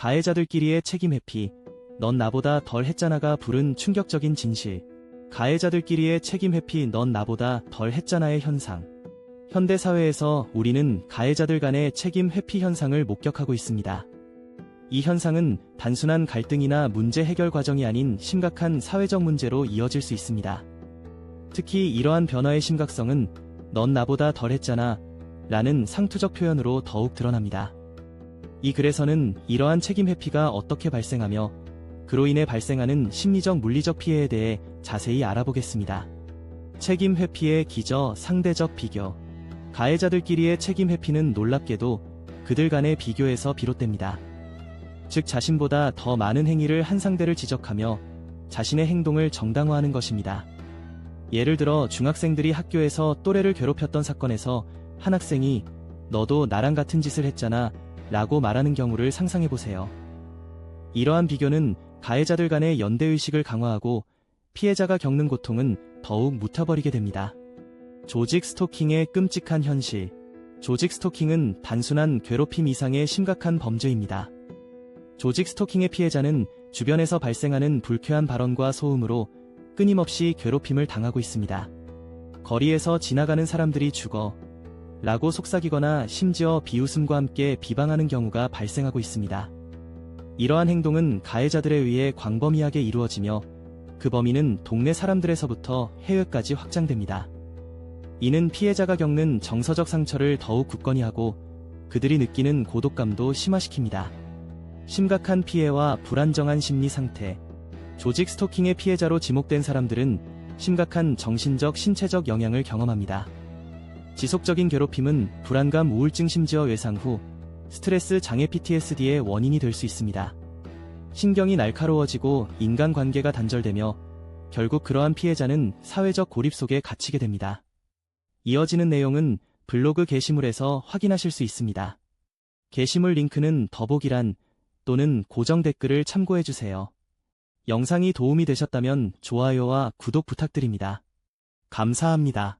가해자들끼리의 책임 회피, 넌 나보다 덜 했잖아가 부른 충격적인 진실. 가해자들끼리의 책임 회피, 넌 나보다 덜 했잖아의 현상. 현대 사회에서 우리는 가해자들 간의 책임 회피 현상을 목격하고 있습니다. 이 현상은 단순한 갈등이나 문제 해결 과정이 아닌 심각한 사회적 문제로 이어질 수 있습니다. 특히 이러한 변화의 심각성은 넌 나보다 덜 했잖아 라는 상투적 표현으로 더욱 드러납니다. 이 글에서는 이러한 책임 회피가 어떻게 발생하며 그로 인해 발생하는 심리적 물리적 피해에 대해 자세히 알아보겠습니다. 책임 회피의 기저 상대적 비교 가해자들끼리의 책임 회피는 놀랍게도 그들 간의 비교에서 비롯됩니다. 즉 자신보다 더 많은 행위를 한 상대를 지적하며 자신의 행동을 정당화하는 것입니다. 예를 들어 중학생들이 학교에서 또래를 괴롭혔던 사건에서 한 학생이 너도 나랑 같은 짓을 했잖아 라고 말하는 경우를 상상해보세요. 이러한 비교는 가해자들 간의 연대의식을 강화하고 피해자가 겪는 고통은 더욱 묻혀버리게 됩니다. 조직 스토킹의 끔찍한 현실. 조직 스토킹은 단순한 괴롭힘 이상의 심각한 범죄입니다. 조직 스토킹의 피해자는 주변에서 발생하는 불쾌한 발언과 소음으로 끊임없이 괴롭힘을 당하고 있습니다. 거리에서 지나가는 사람들이 죽어 라고 속삭이거나 심지어 비웃음과 함께 비방하는 경우가 발생하고 있습니다. 이러한 행동은 가해자들에 의해 광범위하게 이루어지며 그 범위는 동네 사람들에서부터 해외까지 확장됩니다. 이는 피해자가 겪는 정서적 상처를 더욱 굳건히 하고 그들이 느끼는 고독감도 심화시킵니다. 심각한 피해와 불안정한 심리 상태, 조직 스토킹의 피해자로 지목된 사람들은 심각한 정신적, 신체적 영향을 경험합니다. 지속적인 괴롭힘은 불안감, 우울증, 심지어 외상 후 스트레스 장애 PTSD의 원인이 될 수 있습니다. 신경이 날카로워지고 인간관계가 단절되며 결국 그러한 피해자는 사회적 고립 속에 갇히게 됩니다. 이어지는 내용은 블로그 게시물에서 확인하실 수 있습니다. 게시물 링크는 더보기란 또는 고정 댓글을 참고해주세요. 영상이 도움이 되셨다면 좋아요와 구독 부탁드립니다. 감사합니다.